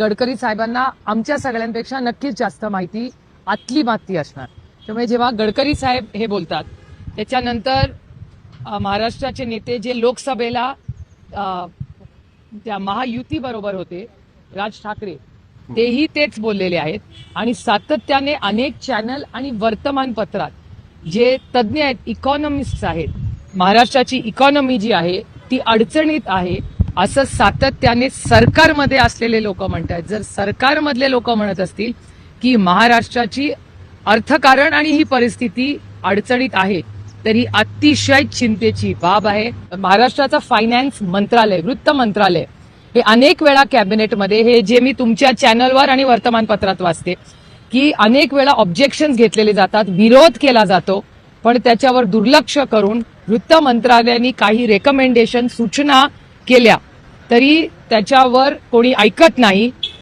गडकरी साहेबांना आमच्या सगळ्यांपेक्षा नक्कीच जास्त माहिती आतली माती असणार. त्यामुळे जेव्हा गडकरी साहेब हे बोलतात त्याच्यानंतर महाराष्ट्राचे नेते जे लोकसभेला त्या महायुती बरोबर होते राज ठाकरे तेही तेच बोललेले आहेत. आणि सातत्याने अनेक चॅनल आणि वर्तमानपत्रात जे तज्ज्ञ आहेत इकॉनॉमिस्ट आहेत महाराष्ट्राची इकॉनॉमी जी आहे ती अडचणीत आहे असं सातत्याने सरकारमध्ये असलेले लोक म्हणतात जर सरकारमधले लोक म्हणत असतील की महाराष्ट्राची अर्थकारण आणि ही परिस्थिती अडचणीत आहे तर ही अतिशय चिंतेची बाब आहे. महाराष्ट्राचं फायनान्स मंत्रालय वृत्त मंत्रालय हे अनेक वेळा कॅबिनेटमध्ये हे जे मी तुमच्या चॅनलवर आणि वर्तमानपत्रात वाचते की अनेक वेळा ऑब्जेक्शन घेतलेले जातात विरोध केला जातो पण त्याच्यावर दुर्लक्ष करून वृत्त मंत्रालयाने काही रेकमेंडेशन सूचना केल्या तरी त्याच्यावर कोणी ऐकत नाही.